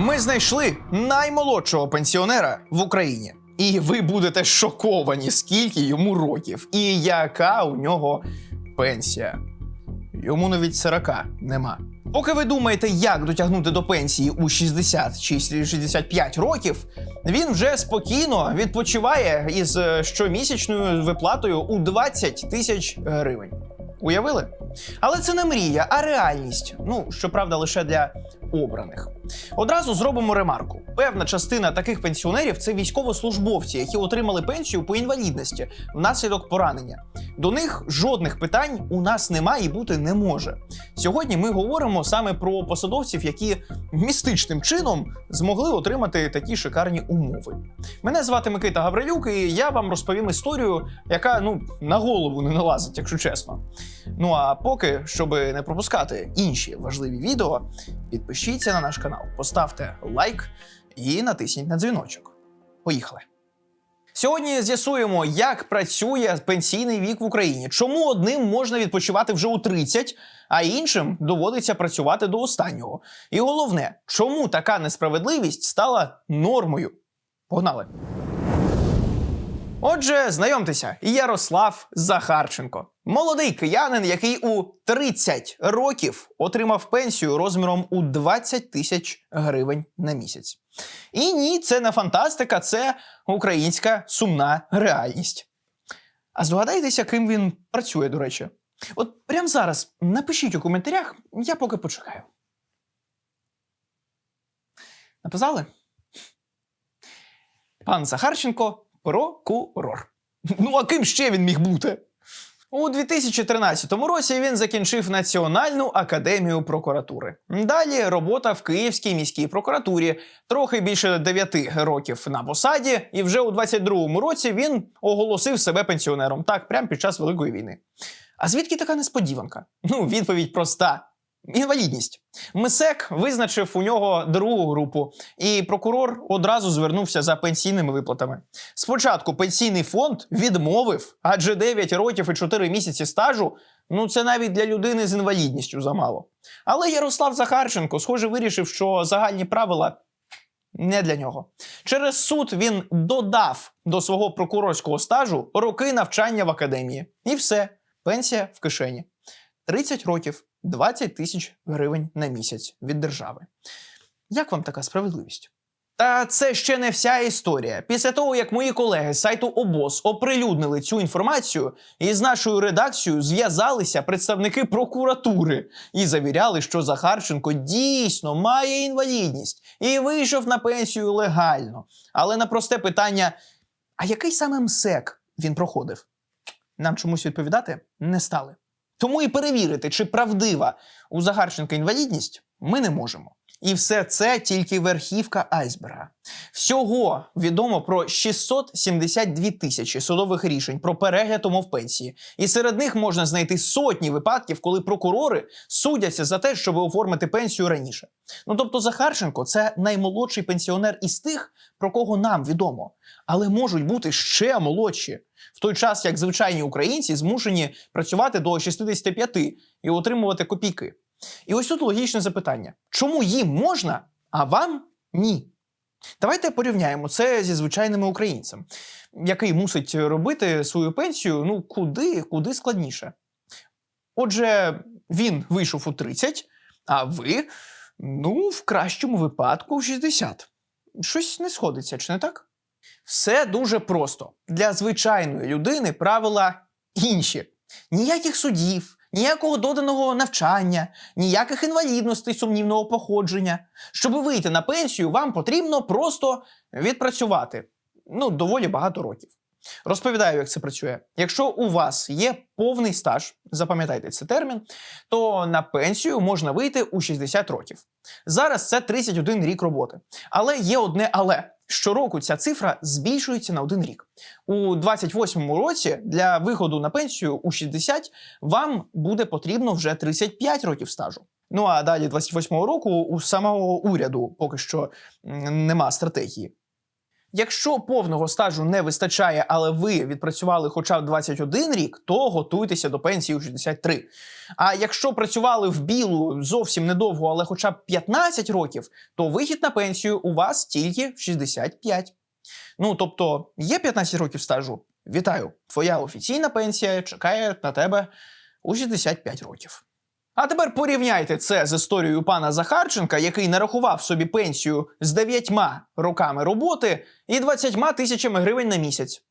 Ми знайшли наймолодшого пенсіонера в Україні. І ви будете шоковані, скільки йому років і яка у нього пенсія. Йому навіть 40 нема. Поки ви думаєте, як дотягнути до пенсії у 60 чи 65 років, він вже спокійно відпочиває із е, щомісячною виплатою у 20 тисяч гривень. Уявили? Але це не мрія, а реальність. Ну, щоправда, лише для обраних. Одразу зробимо ремарку: певна частина таких пенсіонерів це військовослужбовці, які отримали пенсію по інвалідності внаслідок поранення. До них жодних питань у нас немає і бути не може. Сьогодні ми говоримо саме про посадовців, які містичним чином змогли отримати такі шикарні умови. Мене звати Микита Гаврилюк, і я вам розповім історію, яка ну на голову не налазить, якщо чесно. Ну а поки, щоб не пропускати інші важливі відео, підпишіться на наш канал, поставте лайк і натисніть на дзвіночок. Поїхали! Сьогодні з'ясуємо, як працює пенсійний вік в Україні, чому одним можна відпочивати вже у 30, а іншим доводиться працювати до останнього. І головне, чому така несправедливість стала нормою. Погнали! Отже, знайомтеся, Ярослав Захарченко, молодий киянин, який у 30 років отримав пенсію розміром у 20 тисяч гривень на місяць. І ні, це не фантастика, це українська сумна реальність. А здогадайтеся, ким він працює, до речі. От прямо зараз напишіть у коментарях, я поки почекаю. Написали? Пан Захарченко прокурор. Ну, а ким ще він міг бути? У 2013 році він закінчив Національну академію прокуратури. Далі робота в Київській міській прокуратурі, трохи більше 9 років на посаді, і вже у 22-му році він оголосив себе пенсіонером, так, прямо під час Великої війни. А звідки така несподіванка? Ну, відповідь проста. Інвалідність. МСЕК визначив у нього другу групу, і прокурор одразу звернувся за пенсійними виплатами. Спочатку пенсійний фонд відмовив, адже 9 років і 4 місяці стажу ну це навіть для людини з інвалідністю замало. Але Ярослав Захарченко, схоже, вирішив, що загальні правила не для нього. Через суд він додав до свого прокурорського стажу роки навчання в академії. І все, пенсія в кишені. 30 років, 20 тисяч гривень на місяць від держави. Як вам така справедливість? Та це ще не вся історія. Після того, як мої колеги з сайту ОБОС оприлюднили цю інформацію, із нашою редакцією зв'язалися представники прокуратури і завіряли, що Захарченко дійсно має інвалідність і вийшов на пенсію легально. Але на просте питання: а який саме МСЕК він проходив? Нам чомусь відповідати не стали. Тому і перевірити, чи правдива у Загарченка інвалідність, ми не можемо. І все це тільки верхівка айсберга. Всього відомо про 672 тисячі судових рішень про перегляд умов пенсії. І серед них можна знайти сотні випадків, коли прокурори судяться за те, щоб оформити пенсію раніше. Ну тобто Захарченко це наймолодший пенсіонер із тих, про кого нам відомо. Але можуть бути ще молодші, в той час як звичайні українці змушені працювати до 65 і отримувати копійки. І ось тут логічне запитання: чому їм можна, а вам ні? Давайте порівняємо це зі звичайними українцем, який мусить робити свою пенсію ну куди, куди складніше. Отже, він вийшов у 30, а ви, ну, в кращому випадку, в 60. Щось не сходиться, чи не так? Все дуже просто. Для звичайної людини правила інші: ніяких судів, ніякого доданого навчання, ніяких інвалідностей сумнівного походження. Щоб вийти на пенсію, вам потрібно просто відпрацювати. Ну, доволі багато років. Розповідаю, як це працює. Якщо у вас є повний стаж, запам'ятайте цей термін, то на пенсію можна вийти у 60 років. Зараз це 31 рік роботи. Але є одне але. Щороку ця цифра збільшується на один рік. У 28-му році для виходу на пенсію у 60 вам буде потрібно вже 35 років стажу. Ну а далі 28-го року у самого уряду поки що нема стратегії. Якщо повного стажу не вистачає, але ви відпрацювали хоча б 21 рік, то готуйтеся до пенсії у 63. А якщо працювали в білу зовсім недовго, але хоча б 15 років, то вихід на пенсію у вас тільки в 65. Ну тобто є 15 років стажу. Вітаю! Твоя офіційна пенсія чекає на тебе у 65 років. А тепер порівняйте це з історією пана Захарченка, який нарахував собі пенсію з 9 роками роботи і 20 тисячами гривень на місяць.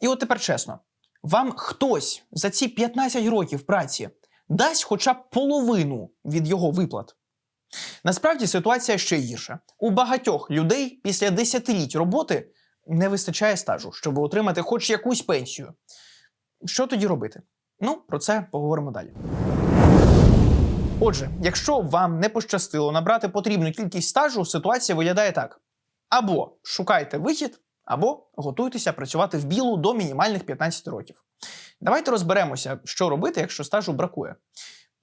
І от тепер чесно, вам хтось за ці 15 років праці дасть хоча б половину від його виплат. Насправді ситуація ще гірша. У багатьох людей після десятиліть роботи не вистачає стажу, щоб отримати хоч якусь пенсію. Що тоді робити? Ну, про це поговоримо далі. Отже, якщо вам не пощастило набрати потрібну кількість стажу, ситуація виглядає так: або шукайте вихід, або готуйтеся працювати в білу до мінімальних 15 років. Давайте розберемося, що робити, якщо стажу бракує.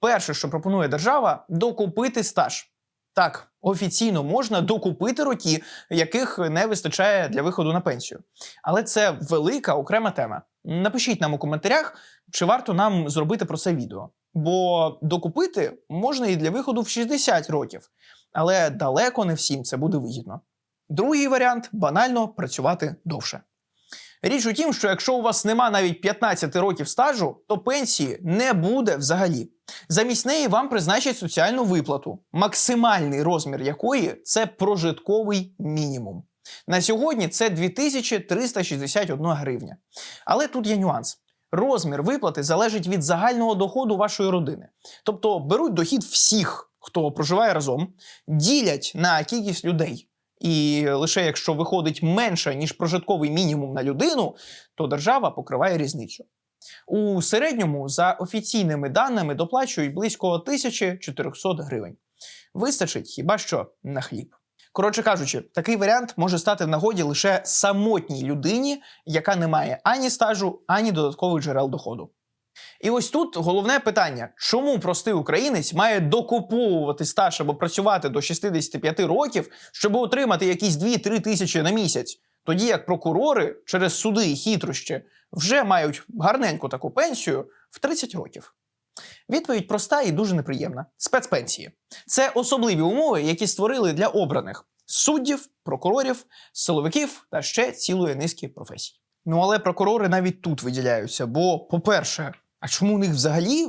Перше, що пропонує держава, докупити стаж. Так, офіційно можна докупити роки, яких не вистачає для виходу на пенсію. Але це велика окрема тема. Напишіть нам у коментарях, чи варто нам зробити про це відео. Бо докупити можна і для виходу в 60 років, але далеко не всім це буде вигідно. Другий варіант банально працювати довше. Річ у тім, що якщо у вас нема навіть 15 років стажу, то пенсії не буде взагалі. Замість неї вам призначать соціальну виплату, максимальний розмір якої це прожитковий мінімум. На сьогодні це 2361 гривня. Але тут є нюанс. Розмір виплати залежить від загального доходу вашої родини. Тобто беруть дохід всіх, хто проживає разом, ділять на кількість людей. І лише якщо виходить менше, ніж прожитковий мінімум на людину, то держава покриває різницю. У середньому, за офіційними даними, доплачують близько 1400 гривень. Вистачить хіба що на хліб. Коротше кажучи, такий варіант може стати в нагоді лише самотній людині, яка не має ані стажу, ані додаткових джерел доходу. І ось тут головне питання: чому простий українець має докуповувати стаж або працювати до 65 років, щоб отримати якісь 2-3 тисячі на місяць, тоді як прокурори через суди і хитрощі вже мають гарненьку таку пенсію в 30 років? Відповідь проста і дуже неприємна: спецпенсії. Це особливі умови, які створили для обраних суддів, прокурорів, силовиків та ще цілої низки професій. Ну але прокурори навіть тут виділяються. Бо, по-перше, а чому у них взагалі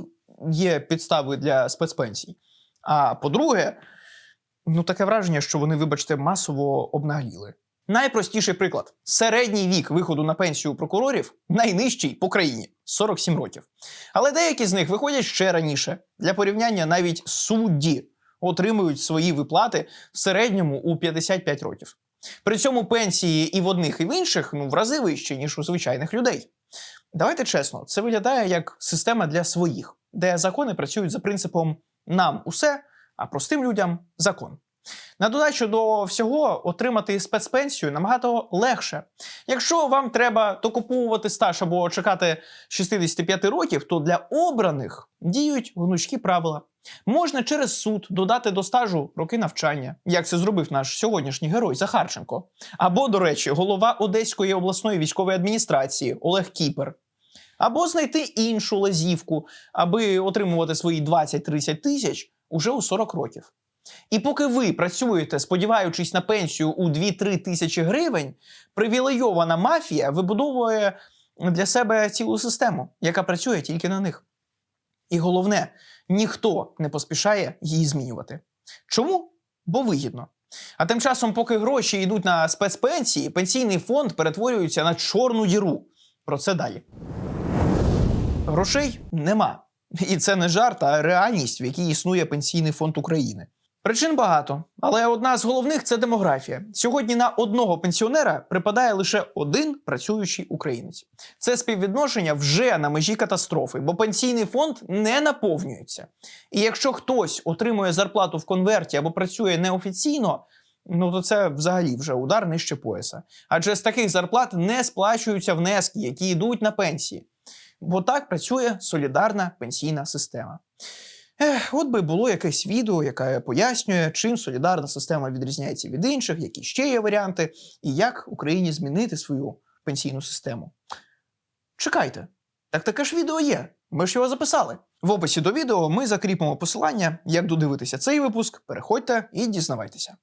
є підстави для спецпенсій? А по-друге, ну таке враження, що вони, вибачте, масово обнагліли. Найпростіший приклад: середній вік виходу на пенсію прокурорів найнижчий по країні 47 років. Але деякі з них виходять ще раніше. Для порівняння навіть судді отримують свої виплати в середньому у 55 років. При цьому пенсії і в одних, і в інших ну в рази вищі, ніж у звичайних людей. Давайте чесно, це виглядає як система для своїх, де закони працюють за принципом нам усе, а простим людям закон. На додачу до всього отримати спецпенсію набагато легше. Якщо вам треба докуповувати стаж або чекати 65 років, то для обраних діють гнучкі правила. Можна через суд додати до стажу роки навчання, як це зробив наш сьогоднішній герой Захарченко. Або, до речі, голова Одеської обласної військової адміністрації Олег Кіпер. Або знайти іншу лазівку, аби отримувати свої 20-30 тисяч уже у 40 років. І поки ви працюєте, сподіваючись на пенсію у 2-3 тисячі гривень, привілейована мафія вибудовує для себе цілу систему, яка працює тільки на них. І головне, ніхто не поспішає її змінювати. Чому? Бо вигідно. А тим часом, поки гроші йдуть на спецпенсії, пенсійний фонд перетворюється на чорну діру. Про це далі. Грошей нема. І це не жарт, а реальність, в якій існує пенсійний фонд України. Причин багато, але одна з головних це демографія. Сьогодні на одного пенсіонера припадає лише один працюючий українець. Це співвідношення вже на межі катастрофи, бо пенсійний фонд не наповнюється. І якщо хтось отримує зарплату в конверті або працює неофіційно, ну то це взагалі вже удар нижче пояса. Адже з таких зарплат не сплачуються внески, які йдуть на пенсії. Бо так працює солідарна пенсійна система. Ех, от би було якесь відео, яке пояснює, чим солідарна система відрізняється від інших, які ще є варіанти, і як Україні змінити свою пенсійну систему. Чекайте, так таке ж відео є. Ми ж його записали. В описі до відео ми закріпимо посилання, як додивитися цей випуск. Переходьте і дізнавайтеся.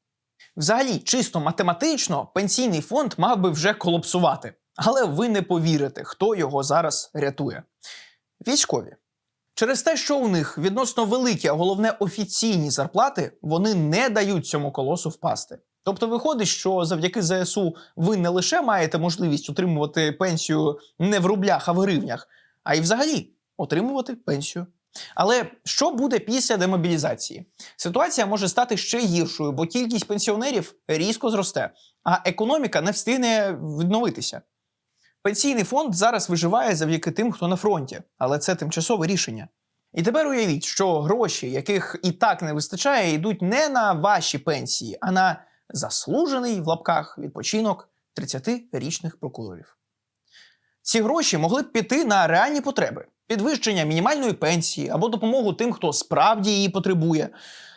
Взагалі, чисто математично, пенсійний фонд мав би вже колапсувати. Але ви не повірите, хто його зараз рятує. Військові. Через те, що у них відносно великі, а головне офіційні зарплати, вони не дають цьому колосу впасти. Тобто виходить, що завдяки ЗСУ ви не лише маєте можливість отримувати пенсію не в рублях, а в гривнях, а й взагалі отримувати пенсію. Але що буде після демобілізації? Ситуація може стати ще гіршою, бо кількість пенсіонерів різко зросте, а економіка не встигне відновитися. Пенсійний фонд зараз виживає завдяки тим, хто на фронті, але це тимчасове рішення. І тепер уявіть, що гроші, яких і так не вистачає, йдуть не на ваші пенсії, а на заслужений в лапках відпочинок 30-річних прокурорів. Ці гроші могли б піти на реальні потреби: підвищення мінімальної пенсії або допомогу тим, хто справді її потребує.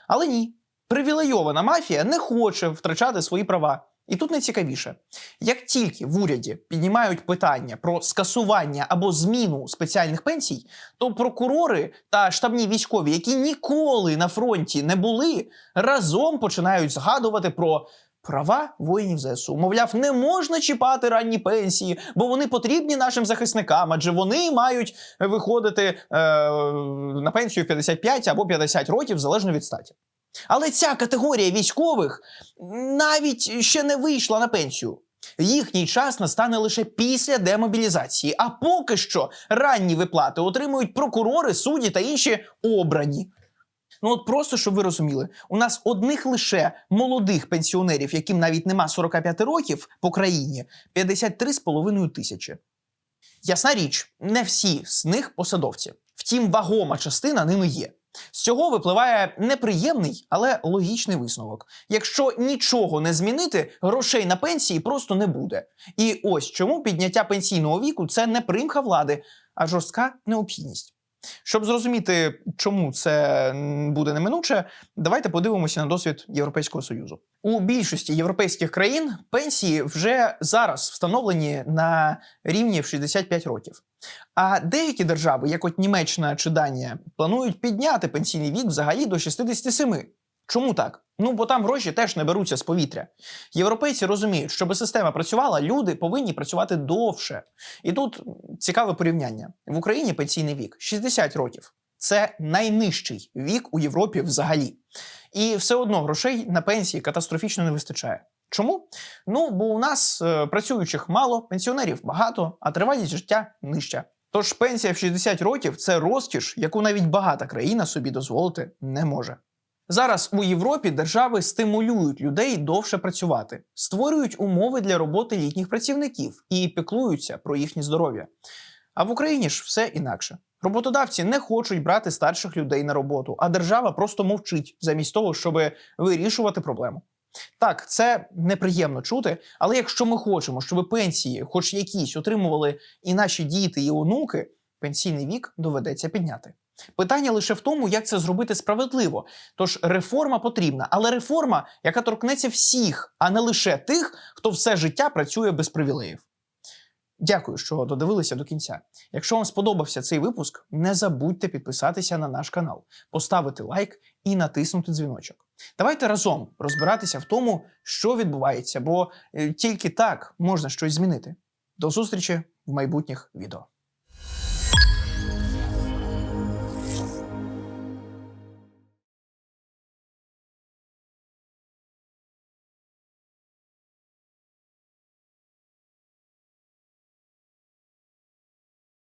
Але ні, привілейована мафія не хоче втрачати свої права. І тут найцікавіше, як тільки в уряді піднімають питання про скасування або зміну спеціальних пенсій, то прокурори та штабні військові, які ніколи на фронті не були, разом починають згадувати про права воїнів ЗСУ. Мовляв, не можна чіпати ранні пенсії, бо вони потрібні нашим захисникам, адже вони мають виходити е, на пенсію 55 або 50 років залежно від статі. Але ця категорія військових навіть ще не вийшла на пенсію. Їхній час настане лише після демобілізації, а поки що ранні виплати отримують прокурори, судді та інші обрані. Ну от просто щоб ви розуміли, у нас одних лише молодих пенсіонерів, яким навіть нема 45 років по країні, 53,5 тисячі. Ясна річ, не всі з них посадовці. Втім, вагома частина ними є. З цього випливає неприємний, але логічний висновок. Якщо нічого не змінити, грошей на пенсії просто не буде. І ось чому підняття пенсійного віку це не примха влади, а жорстка необхідність. Щоб зрозуміти, чому це буде неминуче, давайте подивимося на досвід Європейського союзу. У більшості європейських країн пенсії вже зараз встановлені на рівні в 65 років. А деякі держави, як от Німеччина чи Данія, планують підняти пенсійний вік взагалі до 67. Чому так? Ну бо там гроші теж не беруться з повітря. Європейці розуміють, щоб система працювала, люди повинні працювати довше. І тут цікаве порівняння: в Україні пенсійний вік 60 років. Це найнижчий вік у Європі взагалі. І все одно грошей на пенсії катастрофічно не вистачає. Чому? Ну бо у нас е, працюючих мало, пенсіонерів багато, а тривалість життя нижча. Тож пенсія в 60 років це розкіш, яку навіть багата країна собі дозволити не може. Зараз у Європі держави стимулюють людей довше працювати, створюють умови для роботи літніх працівників і піклуються про їхнє здоров'я. А в Україні ж все інакше. Роботодавці не хочуть брати старших людей на роботу, а держава просто мовчить замість того, щоб вирішувати проблему. Так, це неприємно чути, але якщо ми хочемо, щоб пенсії, хоч якісь, отримували і наші діти, і онуки, пенсійний вік доведеться підняти. Питання лише в тому, як це зробити справедливо. Тож реформа потрібна, але реформа, яка торкнеться всіх, а не лише тих, хто все життя працює без привілеїв. Дякую, що додивилися до кінця. Якщо вам сподобався цей випуск, не забудьте підписатися на наш канал, поставити лайк і натиснути дзвіночок. Давайте разом розбиратися в тому, що відбувається, бо е, тільки так можна щось змінити. До зустрічі в майбутніх відео.